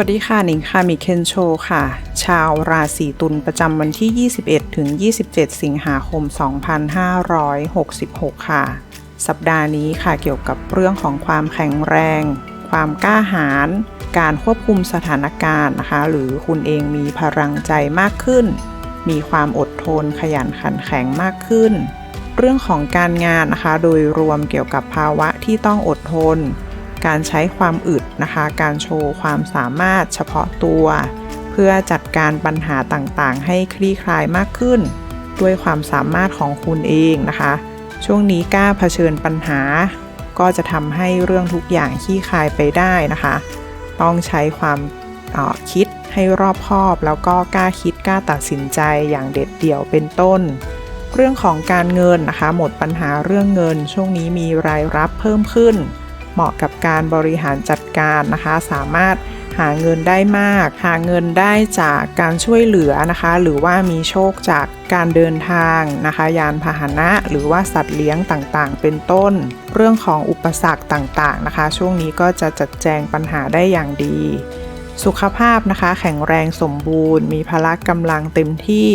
วัสดีค่ะหนิงค่ะมิเคนโชค่ะ ชาวราศีตุลประจำวันที่ 21 ถึง 27 สิงหาคม 2566 ค่ะ สัปดาห์นี้ค่ะเกี่ยวกับเรื่องของความแข็งแรง ความกล้าหาญการควบคุมสถานการณ์นะคะ หรือคุณเองมีพลังใจมากขึ้น มีความอดทนขยันขันแข็งมากขึ้น เรื่องของการงานนะคะ โดยรวมเกี่ยวกับภาวะที่ต้องอดทนการใช้ความอึด นะคะ การโชว์ความสามารถเฉพาะตัว เพื่อจัดการปัญหาต่างๆ ให้คลี่คลายมากขึ้น ด้วยความสามารถของคุณเองนะคะ ช่วงนี้กล้าเผชิญปัญหา ก็จะทำให้เรื่องทุกอย่างคลี่คลายไปได้นะคะ ต้องใช้ความออคิดให้รอบคอบ แล้วก็กล้าคิดกล้าตัดสินใจอย่างเด็ดเดี่ยวเป็นต้นเรื่องของการเงินนะคะ หมดปัญหาเรื่องเงิน ช่วงนี้มีรายรับเพิ่มขึ้น เหมาะกับการบริหารจัดการนะคะ สามารถหาเงินได้มาก หาเงินได้จากการช่วยเหลือนะคะ หรือว่ามีโชคจากการเดินทางนะคะ ยานพาหนะหรือว่าสัตว์เลี้ยงต่างๆ เป็นต้น เรื่องของอุปสรรคต่างๆนะคะ ช่วงนี้ก็จะจัดแจงปัญหาได้อย่างดี สุขภาพนะคะ แข็งแรงสมบูรณ์ มีพละกำลังเต็มที่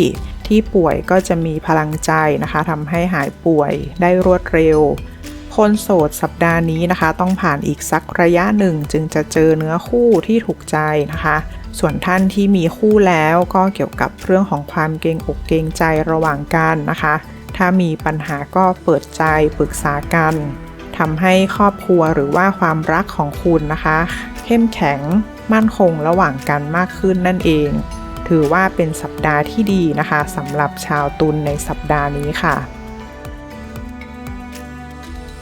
ที่ป่วยก็จะมีพลังใจนะคะทำให้หายป่วยได้รวดเร็ว คนโสดสัปดาห์นี้นะคะ ต้องผ่านอีกสักระยะหนึ่ง จึงจะเจอเนื้อคู่ที่ถูกใจนะคะ ส่วนท่านที่มีคู่แล้วก็เกี่ยวกับเรื่องของความเกรงอกเกรงใจระหว่างกันนะคะ ถ้ามีปัญหาก็เปิดใจปรึกษากันทำให้ครอบครัวหรือว่าความรักของคุณนะคะ เข้มแข็งมั่นคงระหว่างกันมากขึ้นนั่นเอง ถือว่าเป็นสัปดาห์ที่ดีนะคะสำหรับชาวตุลในสัปดาห์นี้ค่ะ